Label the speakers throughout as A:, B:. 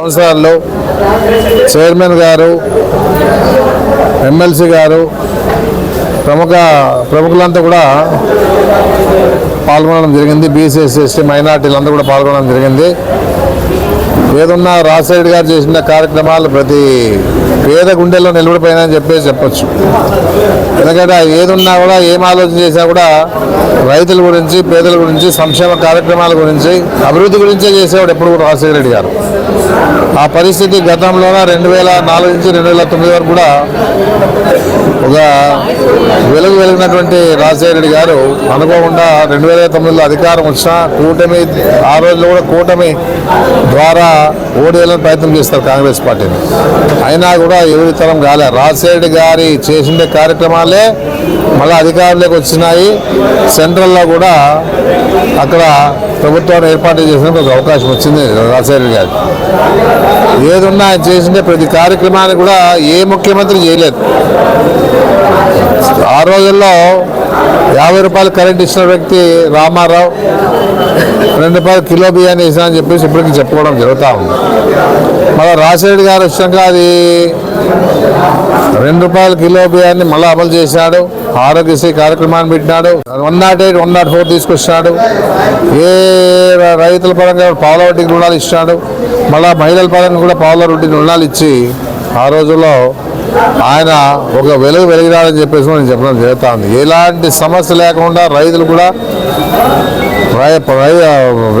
A: సంవత్సరాల్లో చైర్మన్ గారు ఎమ్మెల్సీ గారు ప్రముఖ ప్రముఖులంతా కూడా పాల్గొనడం జరిగింది. బీసీఎస్ ఎస్టీ మైనార్టీలంతా కూడా పాల్గొనడం జరిగింది. ఏదున్నా రాజశేఖర్ గారు చేసిన కార్యక్రమాలు ప్రతి పేద గుండెల్లో నిలబడిపోయినాయని చెప్పేసి చెప్పచ్చు. ఎందుకంటే ఏదున్నా కూడా ఏం ఆలోచన చేసినా కూడా రైతుల గురించి పేదల గురించి సంక్షేమ కార్యక్రమాల గురించి అభివృద్ధి గురించే చేసేవాడు ఎప్పుడు కూడా రాజశేఖర రెడ్డి గారు. ఆ పరిస్థితి గతంలోన రెండు వేల నాలుగు నుంచి రెండు వేల తొమ్మిది వరకు కూడా ఒక వెలుగు వెలిగినటువంటి రాజశేఖర రెడ్డి గారు అనుకోకుండా రెండు వేల తొమ్మిదిలో అధికారం వచ్చిన కూటమి ఆ రోజుల్లో కూడా కూటమి ద్వారా ఓడేయాలని ప్రయత్నం చేస్తారు కాంగ్రెస్ పార్టీని. అయినా కూడా ఎవరి తరం కాలే. రాజశేఖర గారి చేసిన కార్యక్రమాలే మళ్ళీ అధికారంలోకి వచ్చినాయి. సెంట్రల్లో కూడా అక్కడ ప్రభుత్వాన్ని ఏర్పాటు చేసినందుకు ఒక అవకాశం వచ్చింది రాజశేఖర రెడ్డి గారికి. ఏదున్నా ఆయన చేసిందే ప్రతి కార్యక్రమాన్ని కూడా ఏ ముఖ్యమంత్రి చేయలేదు. ఆ రోజుల్లో యాభై రూపాయలు కరెంట్ ఇచ్చిన వ్యక్తి రామారావు రెండు రూపాయలు కిలో బియ్యాన్ని ఇస్తా అని చెప్పేసి ఇప్పటికి చెప్పుకోవడం జరుగుతూ ఉంది. మళ్ళీ రాజశేఖర్ గారు వచ్చాక అది రెండు రూపాయల కిలో బియ్యాన్ని మళ్ళీ అమలు చేశాడు. ఆరోగ్యశ్రీ కార్యక్రమాన్ని పెట్టినాడు. One nought eight one nought four తీసుకొచ్చినాడు. ఏ రైతుల పరంగా పావుల వడ్డీకి రుణాలు ఇచ్చినాడు. మళ్ళీ మహిళల పరంగా కూడా పావుల వడ్డీకి రుణాలు ఇచ్చి ఆ రోజుల్లో ఆయన ఒక వెలుగు వెలిగినాడని చెప్పేసి నేను చెప్పడం జరుగుతుంది. ఎలాంటి సమస్య లేకుండా రైతులు కూడా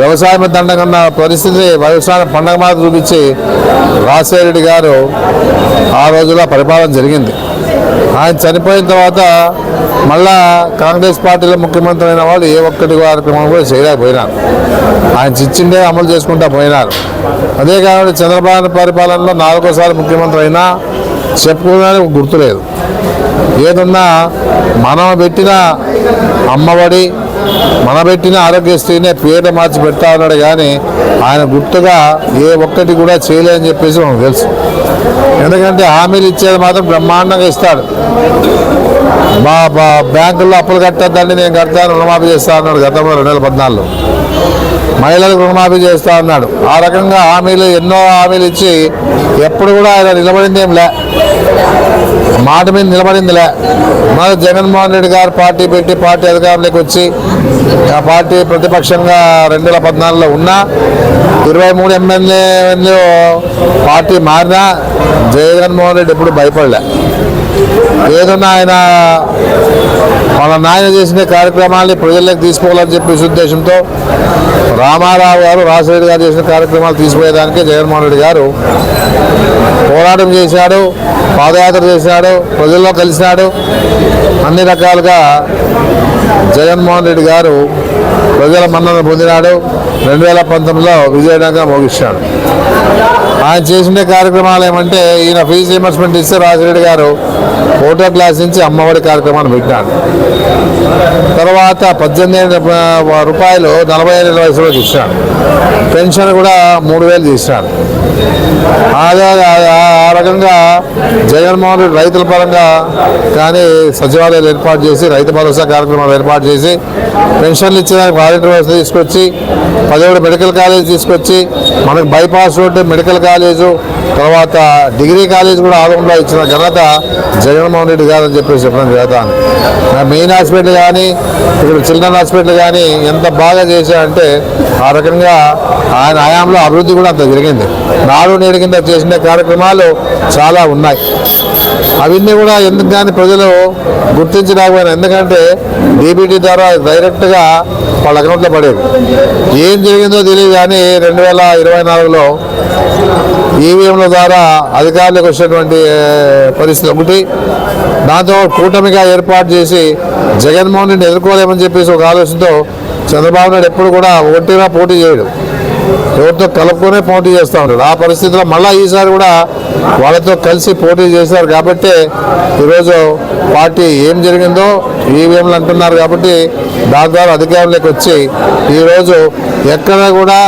A: వ్యవసాయం దండగన్న పరిస్థితి వ్యవసాయ పండగ మాట చూపించి రాజశేఖరెడ్డి గారు ఆ రోజుల్లో పరిపాలన జరిగింది. ఆయన చనిపోయిన తర్వాత మళ్ళా కాంగ్రెస్ పార్టీలో ముఖ్యమంత్రి అయిన వాళ్ళు ఏ ఒక్కటి కార్యక్రమం కూడా చేయలేకపోయినారు. ఆయన చిచ్చిండే అమలు చేసుకుంటా పోయినారు. అదే కాకుండా చంద్రబాబు పరిపాలనలో నాలుగోసారి ముఖ్యమంత్రి అయినా చెప్పుకోవడానికి గుర్తులేదు. ఏదన్నా మనం పెట్టిన అమ్మఒడి మన పెట్టిన ఆరోగ్యశ్రీనే పేరు మార్చి పెడతా ఉన్నాడు కానీ ఆయన గుర్తుగా ఏ ఒక్కటి కూడా చేయలేదని చెప్పేసి మనకు తెలుసు. ఎందుకంటే హామీలు ఇచ్చేది మాత్రం బ్రహ్మాండంగా ఇస్తాడు. మా మా బ్యాంకుల్లో అప్పులు కట్టద్దండి నేను కడతాను రుణమాఫీ చేస్తా అన్నాడు గతంలో రెండు వేల పద్నాలుగులో. మహిళలకు రుణమాఫీ చేస్తా అన్నాడు. ఆ రకంగా హామీలు ఎన్నో హామీలు ఇచ్చి ఎప్పుడు కూడా ఆయన నిలబడింది మాట మీద నిలబడిందిలే మన జగన్మోహన్ రెడ్డి గారు పార్టీ పెట్టి పార్టీ అధికారంలోకి వచ్చి ఆ పార్టీ ప్రతిపక్షంగా రెండు వేల పద్నాలుగులో ఉన్నా ఇరవై మూడు ఎమ్మెల్యేలు పార్టీ మారినా జగన్మోహన్ రెడ్డి ఎప్పుడు భయపడలే. ఏదన్నా ఆయన మన నాయన చేసిన కార్యక్రమాల్ని ప్రజల్లోకి తీసుకోవాలని చెప్పేసి ఉద్దేశంతో రామారావు గారు రాజశేఖర్ గారు చేసిన కార్యక్రమాలు తీసుకుపోయేదానికే జగన్మోహన్ రెడ్డి గారు పోరాటం చేశాడు పాదయాత్ర చేశాడు ప్రజల్లో కలిశాడు. అన్ని రకాలుగా జగన్మోహన్ రెడ్డి గారు ప్రజల మన్నన పొందినాడు. రెండు వేల పంతొమ్మిదిలో విజయనగరం ముగిస్తాడు ఆయన చేసిన కార్యక్రమాలు ఏమంటే ఈయన ఫీజు రీంబర్స్మెంట్ ఇస్తే రాజరెడ్డి గారు ఫోటో క్లాస్ నుంచి అమ్మఒడి కార్యక్రమాన్ని పెట్టాడు తర్వాత పద్దెనిమిది రూపాయలు నలభై ఐదు వయసులోకి ఇచ్చాడు పెన్షన్ కూడా మూడు వేలు తీసినాడు. అదే ఆ రకంగా జగన్మోహన్ రెడ్డి రైతుల పరంగా కానీ సచివాలయాలు ఏర్పాటు చేసి రైతు భరోసా కార్యక్రమాలు ఏర్పాటు చేసి పెన్షన్లు ఇచ్చేదానికి వాలంటీర్ వ్యవస్థ తీసుకొచ్చి పదిహేడు మెడికల్ కాలేజ్ తీసుకొచ్చి మనకు బైపాస్ రోడ్డు మెడికల్ కాలేజు తర్వాత డిగ్రీ కాలేజ్ కూడా ఆగంలో ఇచ్చిన ఘనత జగన్మోహన్ రెడ్డి గారు అని చెప్పేసి చెప్పడం జరుగుతాను మెయిన్ హాస్పిటల్ కానీ ఇప్పుడు చిల్డ్రన్ హాస్పిటల్ కానీ ఎంత బాగా చేశారంటే ఆ రకంగా ఆయన హయాంలో అభివృద్ధి కూడా అంత జరిగింది. నాడు నేడు కింద చేసిన కార్యక్రమాలు చాలా ఉన్నాయి. అవన్నీ కూడా ఎందుకు కానీ ప్రజలు గుర్తించలేకపోయినా ఎందుకంటే డీబీటీ ద్వారా డైరెక్ట్గా వాళ్ళ అకౌంట్లో పడేది. ఏం జరిగిందో తెలియదు కానీ రెండు వేల ఇరవై నాలుగులో ఈవీఎంల ద్వారా అధికారులకు వచ్చినటువంటి పరిస్థితి ఒకటి. దాంతో కూటమిగా ఏర్పాటు చేసి జగన్మోహన్ రెడ్డి ఎదుర్కోలేమని చెప్పేసి ఒక ఆలోచనతో చంద్రబాబు నాయుడు ఎప్పుడు కూడా ఒంటిగా పోటీ చేయడు. ఎవరితో కలుపుకునే పోటీ చేస్తూ ఉంటారు. ఆ పరిస్థితిలో మళ్ళీ ఈసారి కూడా వాళ్ళతో కలిసి పోటీ చేశారు కాబట్టి ఈరోజు పార్టీ ఏం జరిగిందో ఈవీఎంలు అంటున్నారు కాబట్టి దాని ద్వారా అధికారంలోకి వచ్చి ఈరోజు ఎక్కడ కూడా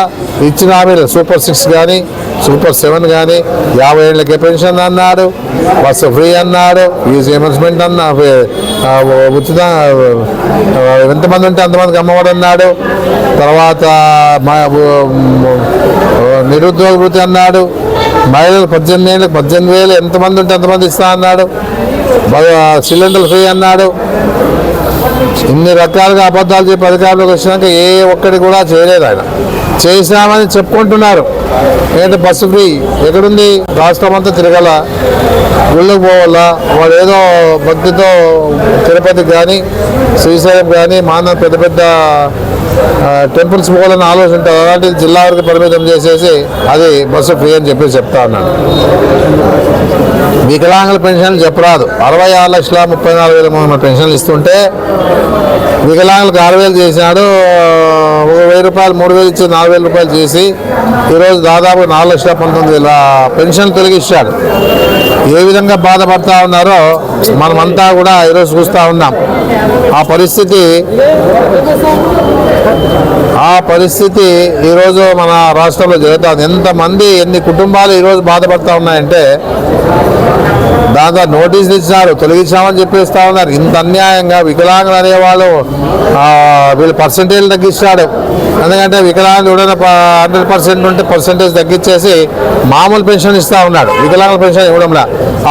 A: ఇచ్చిన హామీలు సూపర్ సిక్స్ కానీ సూపర్ సెవెన్ కానీ యాభై ఏళ్ళకి పెన్షన్ అన్నాడు బస్సు ఫ్రీ అన్నాడు ఫీజు రియంబర్స్మెంట్ అన్న ఉచిత ఎంతమంది ఉంటే అంతమందికి అమ్మఒడి అన్నాడు తర్వాత మా నిరుద్యోగ వృత్తి అన్నాడు. మహిళలు పద్దెనిమిది ఏళ్ళకి పద్దెనిమిది వేలు ఎంతమంది ఉంటే ఎంతమంది ఇస్తా అన్నాడు. సిలిండర్లు సిలిండర్ ఫ్రీ అన్నాడు. ఇన్ని రకాలుగా అబద్ధాలు చెప్పి అధికారంలోకి వచ్చినాక ఏ ఒక్కటి కూడా చేయలేదు ఆయన. చేశామని చెప్పుకుంటున్నారు. ఏంటంటే బస్సు ఫ్రీ? ఎక్కడుంది? రాష్ట్రం అంతా తిరగల. గుళ్ళకు పోవాలా? వాడు ఏదో భక్తితో తిరుపతికి కానీ శ్రీశైలం కానీ మాన పెద్ద పెద్ద టెంపుల్స్ పోవాలని ఆలోచన ఉంటుంది అలాంటిది జిల్లా వరకు పరిమితం చేసేసి అది బస్సు ఫ్రీ అని చెప్పి చెప్తా ఉన్నాను వికలాంగుల పెన్షన్లు చెప్పరాదు. అరవై ఆరు లక్షల ముప్పై నాలుగు వేల మూడు పెన్షన్లు ఇస్తుంటే వికలాంగులకు ఆరు వేలు చేసినాడు ఒక వెయ్యి రూపాయలు మూడు వేలు ఇచ్చి నాలుగు వేల రూపాయలు చేసి ఈరోజు దాదాపు నాలుగు లక్షల పంతొమ్మిది వేల పెన్షన్ తొలగిస్తాడు ఏ విధంగా బాధపడతా ఉన్నారో మనమంతా కూడా ఈరోజు చూస్తూ ఉన్నాం. ఆ పరిస్థితి ఆ పరిస్థితి ఈరోజు మన రాష్ట్రంలో జరుగుతుంది ఎంతమంది ఎన్ని కుటుంబాలు ఈరోజు బాధపడతా ఉన్నాయంటే దాంతో నోటీసులు ఇచ్చినారు తొలగించామని చెప్పేస్తా ఉన్నారు. ఇంత అన్యాయంగా వికలాంగులు అనేవాళ్ళు వీళ్ళు పర్సంటేజ్ తగ్గిస్తాడు ఎందుకంటే వికలాంగులు ఎవడైనా హండ్రెడ్ పర్సెంట్ ఉంటే పర్సంటేజ్ తగ్గించేసి మామూలు పెన్షన్ ఇస్తా ఉన్నాడు వికలాంగుల పెన్షన్ ఇవ్వడంలా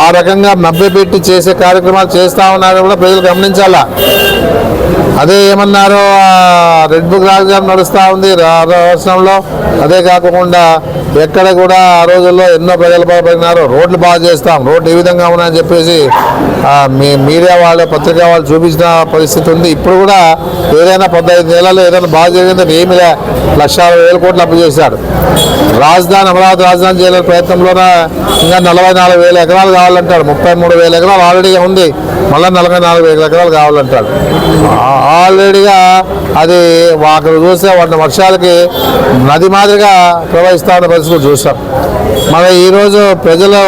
A: ఆ రకంగా మభ్యపెట్టి చేసే కార్యక్రమాలు చేస్తా ఉన్నారు కూడా ప్రజలు గమనించాలా? అదే ఏమన్నారు రెడ్ బుక్ రాజధాని నడుస్తూ ఉంది రాష్ట్రంలో. అదే కాకుండా ఎక్కడ కూడా ఆ రోజుల్లో ఎన్నో ప్రజలు బాధపడినారు. రోడ్లు బాగా చేస్తాం. రోడ్లు ఏ విధంగా ఉన్నాయని చెప్పేసి మీ మీడియా వాళ్ళు పత్రికా వాళ్ళు చూపించిన పరిస్థితి ఉంది. ఇప్పుడు కూడా ఏదైనా పద్దెనిమిది నెలలు ఏదైనా బాగా జరిగిందని ఏమి లే లక్ష వేల కోట్లు అప్పు చేశాడు రాజధాని అమరావతి రాజధాని చేయలేని ప్రయత్నంలోనే ఇంకా నలభై నాలుగు వేల ఎకరాలు కావాలంటాడు. ముప్పై మూడు వేల ఎకరాలు ఆల్రెడీ ఉంది. మళ్ళీ నలభై నాలుగు వేల ఎకరాలు కావాలంటాడు. ఆల్రెడీగా అది అక్కడ చూస్తే వాటిని వర్షాలకి నది మాదిరిగా ప్రవహిస్తా ఉన్న పరిస్థితి చూసాం మరి ఈరోజు ప్రజలు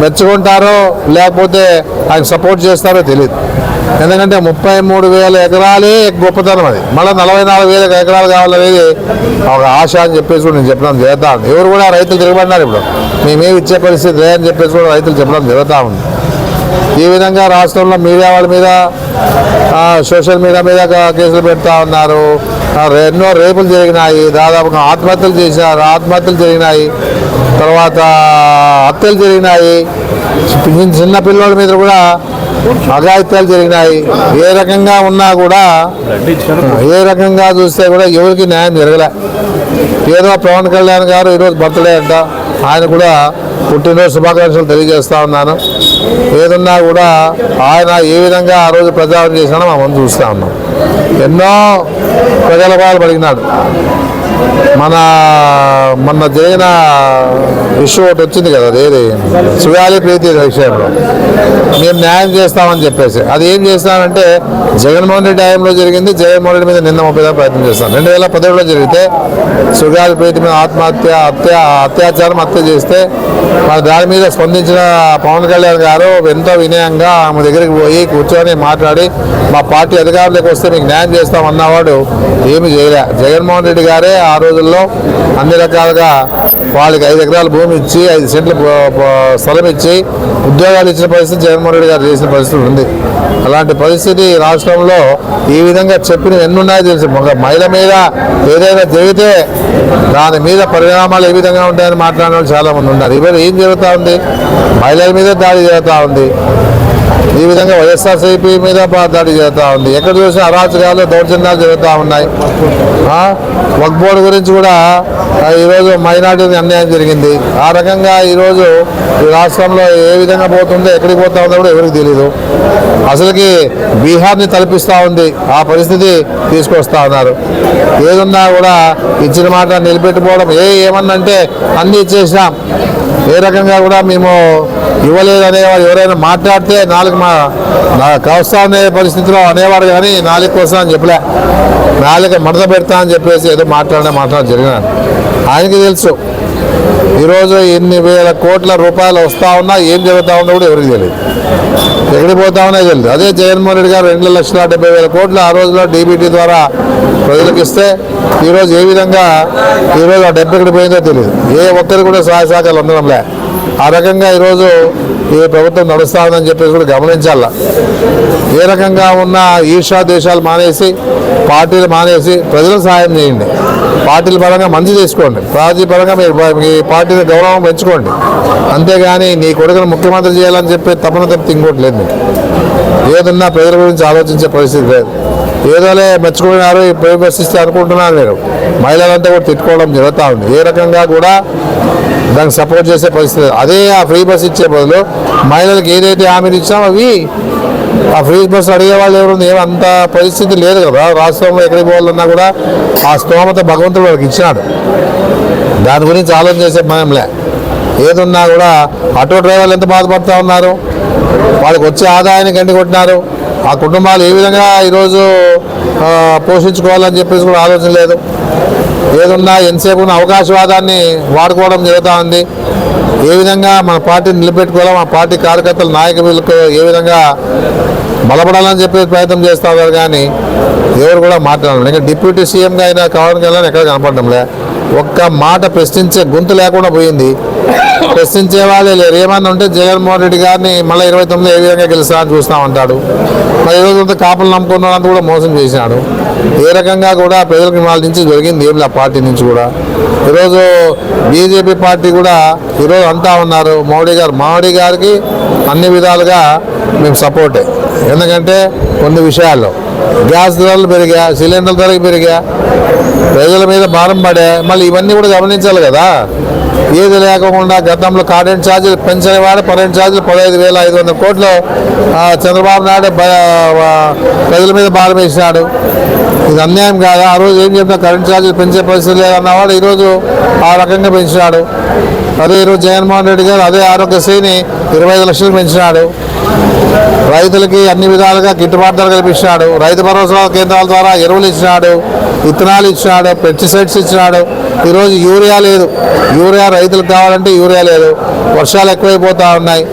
A: మెచ్చుకుంటారో లేకపోతే ఆయన సపోర్ట్ చేస్తారో తెలియదు ఎందుకంటే ముప్పై మూడు వేల ఎకరాలే గొప్పతనం అది. మళ్ళీ నలభై నాలుగు వేల ఎకరాలు కావాలనేది ఒక ఆశ అని చెప్పేసి కూడా నేను చెప్పడం జరుగుతా ఉంది. ఎవరు కూడా రైతులు తిరగబడినారు ఇప్పుడు. మేమేమి ఇచ్చే పరిస్థితి లేదని చెప్పేసి కూడా రైతులు చెప్పడం జరుగుతూ ఉంది. ఈ విధంగా రాష్ట్రంలో మీడియా వాళ్ళ మీద సోషల్ మీడియా మీద కేసులు పెడతా ఉన్నారు. ఎన్నో రేపులు జరిగినాయి. దాదాపుగా ఆత్మహత్యలు చేశారు. ఆత్మహత్యలు జరిగినాయి. తర్వాత హత్యలు జరిగినాయి. చిన్న చిన్న పిల్లల మీద కూడా అఘాయిత్యాలు జరిగినాయి. ఏ రకంగా ఉన్నా కూడా ఏ రకంగా చూస్తే కూడా ఎవరికి న్యాయం జరగలే. ఏదో పవన్ కళ్యాణ్ గారు ఈరోజు బర్త్డే అంట. ఆయన కూడా పుట్టినరోజు శుభాకాంక్షలు తెలియజేస్తా ఉన్నాను. ఏదన్నా కూడా ఆయన ఏ విధంగా ఆ రోజు ప్రచారం చేశానో మనం చూస్తూ ఉన్నాం. ఎన్నో ప్రజల బాధలు పడినాడు. మన మొన్న జరిగిన ఇష్యూ ఒకటి వచ్చింది కదా అదేది సుయాలి ప్రీతి విషయంలో మేము న్యాయం చేస్తామని చెప్పేసి. అది ఏం చేస్తామంటే జగన్మోహన్ రెడ్డి టైంలో జరిగింది జగన్మోహన్ రెడ్డి మీద నిన్న ముప్పై ప్రయత్నం చేస్తాం. రెండు వేల పదిహేడులో జరిగితే సుగాలి ప్రీతి మీద ఆత్మహత్య హత్య అత్యాచారం హత్య చేస్తే మరి దాని మీద స్పందించిన పవన్ కళ్యాణ్ గారు ఎంతో వినయంగా ఆమె దగ్గరికి పోయి కూర్చొని మాట్లాడి మా పార్టీ అధికారులకు వస్తే మీకు న్యాయం చేస్తామన్నవాడు ఏమి చేయలే. జగన్మోహన్ రెడ్డి గారే ఆ రోజుల్లో అన్ని రకాలుగా వాళ్ళకి ఐదు ఎకరాల భూమి ఇచ్చి ఐదు సెంట్లు స్థలం ఇచ్చి ఉద్యోగాలు ఇచ్చిన పరిస్థితి జగన్మోహన్ రెడ్డి గారు చేసిన పరిస్థితి ఉంది. అలాంటి పరిస్థితి రాష్ట్రంలో ఈ విధంగా చెప్పిన ఎన్ని ఉన్నాయో తెలుసు. ఒక మహిళ మీద ఏదైనా జరిగితే దాని మీద పరిణామాలు ఏ విధంగా ఉంటాయని మాట్లాడిన వాళ్ళు చాలామంది ఉన్నారు. ఇవాళ ఏం జరుగుతూ ఉంది? మహిళల మీద దాడి జరుగుతూ ఉంది. ఈ విధంగా వైఎస్ఆర్సీపీ మీద దాడి జరుగుతూ ఉంది. ఎక్కడ చూసినా అరాచకాలు దౌర్జన్యాలు జరుగుతూ ఉన్నాయి. వక్ బోర్డు గురించి కూడా ఈరోజు మైనార్టీకి అన్యాయం జరిగింది. ఆ రకంగా ఈరోజు ఈ రాష్ట్రంలో ఏ విధంగా పోతుందో ఎక్కడికి పోతా ఉందో కూడా ఎవరికి తెలియదు అసలుకి బీహార్ని తలపిస్తూ ఉంది. ఆ పరిస్థితి తీసుకొస్తా ఉన్నారు. ఏదున్నా కూడా ఇచ్చిన మాట నిలబెట్టుకోవడం ఏ ఏమన్నంటే అన్నీ ఇచ్చేసినాం. ఏ రకంగా కూడా మేము ఇవ్వలేదు అనేవారు ఎవరైనా మాట్లాడితే నాలుగు మా నా కవస్తా అనే పరిస్థితిలో అనేవారు కానీ నాలుగు కోసం అని చెప్పలే. నాలుగు మడత పెడతా అని చెప్పేసి ఏదో మాట్లాడినా మాట్లాడడం జరిగినాను ఆయనకి తెలుసు. ఈరోజు ఎన్ని వేల కోట్ల రూపాయలు వస్తూ ఉన్నా ఏం జరుగుతూ ఉందో కూడా ఎవరికి తెలియదు. ఎక్కడికి తెలియదు. అదే జగన్మోహన్ రెడ్డి గారు రెండు లక్షల డెబ్బై వేల కోట్లు ఆ రోజులో డీబీటీ ద్వారా ప్రజలకు ఇస్తే ఈరోజు ఏ విధంగా ఈరోజు ఆ డెబ్బై ఎక్కడికి పోయిందో తెలియదు. ఏ ఒక్కరికి కూడా సహాయ సహకారాలు అందడంలే. ఆ రకంగా ఈరోజు ఈ ప్రభుత్వం నడుస్తుందని చెప్పేసి కూడా గమనించాల. ఏ రకంగా ఉన్న ఈర్షా దేశాలు మానేసి పార్టీలు మానేసి ప్రజలకు సహాయం చేయండి. పార్టీల పరంగా మంచి చేసుకోండి. పార్టీ పరంగా మీరు మీ పార్టీ గౌరవం పెంచుకోండి. అంతేగాని నీ కొడుకును ముఖ్యమంత్రి చేయాలని చెప్పి తపన తప్పితే ఇంకోటి లేదు మీకు. ఏదన్నా ప్రజల గురించి ఆలోచించే పరిస్థితి లేదు. ఏదోలే మెచ్చుకున్నారు ఈ ప్రేమ పరిస్థితి అనుకుంటున్నారు మీరు. మహిళలంతా కూడా తిట్టుకోవడం జరుగుతూ ఉంది. ఏ రకంగా కూడా దానికి సపోర్ట్ చేసే పరిస్థితి అదే ఆ ఫ్రీ బస్ ఇచ్చే బదులు మహిళలకు ఏదైతే హామీలు ఇచ్చామో అవి ఆ ఫ్రీ బస్ అడిగే వాళ్ళు ఎవరు ఏం అంత పరిస్థితి లేదు కదా. రాష్ట్రంలో ఎక్కడికి పోవాలన్నా కూడా ఆ స్తోమత భగవంతుడు వాళ్ళకి ఇచ్చినాడు. దాని గురించి ఆలోచన చేసే మనంలే ఏదున్నా కూడా ఆటో డ్రైవర్లు ఎంత బాధపడుతూ ఉన్నారు? వాళ్ళకి వచ్చే ఆదాయాన్ని గండి కొట్టినారు? ఆ కుటుంబాలు ఏ విధంగా ఈరోజు పోషించుకోవాలని చెప్పేసి కూడా ఆలోచన లేదు. ఏదున్నా ఎంతసేపు ఉన్న అవకాశవాదాన్ని వాడుకోవడం జరుగుతూ ఉంది. ఏ విధంగా మన పార్టీని నిలబెట్టుకోవాలో మన పార్టీ కార్యకర్తల నాయకులకు ఏ విధంగా బలపడాలని చెప్పేసి ప్రయత్నం చేస్తారు కానీ ఎవరు కూడా మాట్లాడాలి ఇంకా డిప్యూటీ సీఎంగా అయినా కావడం వెళ్ళని ఎక్కడ కనపడడంలే ఒక్క మాట ప్రశ్నించే గొంతు లేకుండా పోయింది. ప్రశ్నించే వాళ్ళే లేరు. ఏమన్నా ఉంటే జగన్మోహన్ రెడ్డి గారిని మళ్ళీ ఇరవై తొమ్మిది ఏ విధంగా గెలుస్తా అని చూస్తామంటాడు. మరి ఈరోజు అంతా కాపులు నమ్ముకున్న కూడా మోసం చేసినాడు. ఏ రకంగా కూడా ప్రజలకు వాళ్ళ నుంచి జరిగింది ఏం లే పార్టీ నుంచి కూడా. ఈరోజు బీజేపీ పార్టీ కూడా ఈరోజు అంతా ఉన్నారు మోడీ గారు. మోడీ గారికి అన్ని విధాలుగా మేము సపోర్టే ఎందుకంటే కొన్ని విషయాల్లో గ్యాస్ ధరలు పెరిగా సిలిండర్ ధరలు పెరిగా ప్రజల మీద భారం పడే మళ్ళీ ఇవన్నీ కూడా గమనించాలి కదా. ఏది లేకుండా గతంలో కరెంట్ ఛార్జీలు పెంచని వాడు కరెంట్ ఛార్జీలు పదహైదు వేల ఐదు వందల కోట్లు చంద్రబాబు నాయుడు ప్రజల మీద భారం వేసినాడు. ఇది అన్యాయం కాదా? ఆ రోజు ఏం చెప్పినా కరెంట్ ఛార్జీలు పెంచే పరిస్థితి లేదన్నవాడు ఈరోజు ఆ రకంగా పెంచినాడు. అదే ఈరోజు జగన్మోహన్ రెడ్డి గారు అదే ఆరోగ్యశ్రీని ఇరవై ఐదు లక్షలు పెంచినాడు. రైతులకి అన్ని విధాలుగా గిట్టుబాటు ధర కల్పించినాడు రైతు భరోసా కేంద్రాల ద్వారా ఎరువులు ఇచ్చినాడు విత్తనాలు ఇచ్చినాడు పెస్టిసైడ్స్ ఇచ్చినాడు. ఈరోజు యూరియా లేదు. యూరియా రైతులకు కావాలంటే యూరియా లేదు. వర్షాలు ఎక్కువైపోతూ ఉన్నాయి.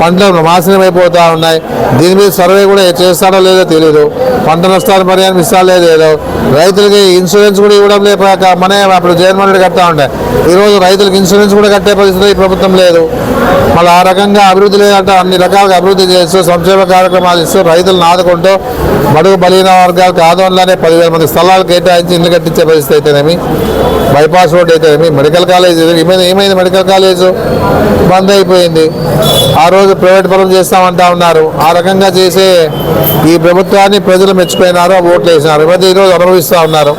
A: పంటలు నాశనం అయిపోతూ ఉన్నాయి. దీని మీద సర్వే కూడా చేస్తారో లేదో తెలియదు పంట నష్టాలు పరిహారం ఇస్తారో లేదో రైతులకి ఇన్సూరెన్స్ కూడా ఇవ్వడం లేక మనే అప్పుడు జగన్మోహన్ రెడ్డి కడతా ఉండే. ఈరోజు రైతులకు ఇన్సూరెన్స్ కూడా కట్టే పరిస్థితి ఈ ప్రభుత్వం లేదు. మళ్ళీ ఆ రకంగా అభివృద్ధి లేదంటే అన్ని రకాలుగా అభివృద్ధి చేస్తూ సంక్షేమ కార్యక్రమాలు ఇస్తూ రైతులను ఆదుకుంటూ బడుగు బలహీన వర్గాలకు ఆదోళనలోనే పదివేల మంది స్థలాలు కేటాయించి ఇల్లు కట్టించే పరిస్థితి అయితేనేమి? బైపాస్ రోడ్ అయితేనేమి? మెడికల్ కాలేజ్ ఏమైంది ఏమైంది మెడికల్ కాలేజ్? బంద్ అయిపోయింది. ఆ రోజు ప్రైవేట్ పనులు చేస్తామంటా ఉన్నారు. ఆ రకంగా చేసే ఈ ప్రభుత్వాన్ని ప్రజలు మెచ్చిపోయినారు ఓట్లు వేసినారు. ఇవన్నీ ఈరోజు అనుభవిస్తూ ఉన్నారు.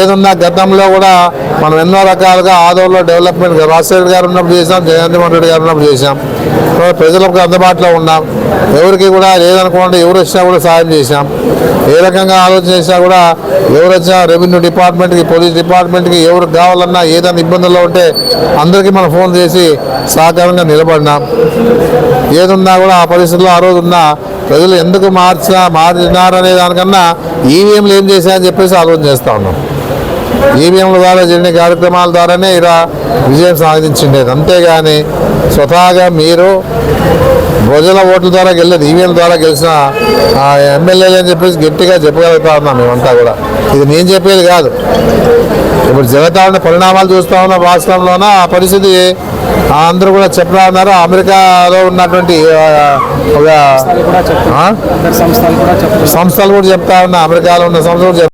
A: ఏదున్నా గతంలో కూడా మనం ఎన్నో రకాలుగా ఆదోళనలో డెవలప్మెంట్ రాజశేఖర్ గారు ఉన్నప్పుడు చేసాం జగన్మోహన్ రెడ్డి గారు ఉన్నప్పుడు చేసాం ప్రజలకు అందుబాటులో ఉన్నాం. ఎవరికి కూడా లేదనుకోండి ఎవరు వచ్చినా కూడా సాయం చేసాం ఏ రకంగా ఆలోచన చేసినా కూడా ఎవరు వచ్చినా రెవెన్యూ డిపార్ట్మెంట్కి పోలీస్ డిపార్ట్మెంట్కి ఎవరికి కావాలన్నా ఏదైనా ఇబ్బందుల్లో ఉంటే అందరికీ మనం ఫోన్ చేసి సహకారంగా నిలబడినాం. ఏదున్నా కూడా ఆ పరిస్థితుల్లో ఆ రోజు ఉన్న ప్రజలు ఎందుకు మార్చినా మార్చినారనే దానికన్నా ఈవీఎంలు ఏం చేశాయని చెప్పేసి ఆలోచన చేస్తూ ఉన్నాం. ఈవీఎంల ద్వారా జరిగిన కార్యక్రమాల ద్వారానే ఇలా విజయం సాధించిండేది అంతేగాని స్వతహాగా మీరు ప్రజల ఓట్ల ద్వారా గెలలేదు ఈవీఎం ద్వారా గెలిచిన ఆ ఎమ్మెల్యేలు అని చెప్పేసి గట్టిగా చెప్పగలుగుతా ఉన్నాం మేమంతా కూడా. ఇది నేను చెప్పేది కాదు. ఇప్పుడు జరుగుతా ఉన్న పరిణామాలు చూస్తూ ఉన్న రాష్ట్రంలోన? ఆ పరిస్థితి అందరూ కూడా చెప్తా ఉన్నారు అమెరికాలో ఉన్నటువంటి ఒక
B: సంస్థలు కూడా
A: చెప్తా ఉన్నా. అమెరికాలో ఉన్న సంస్థలు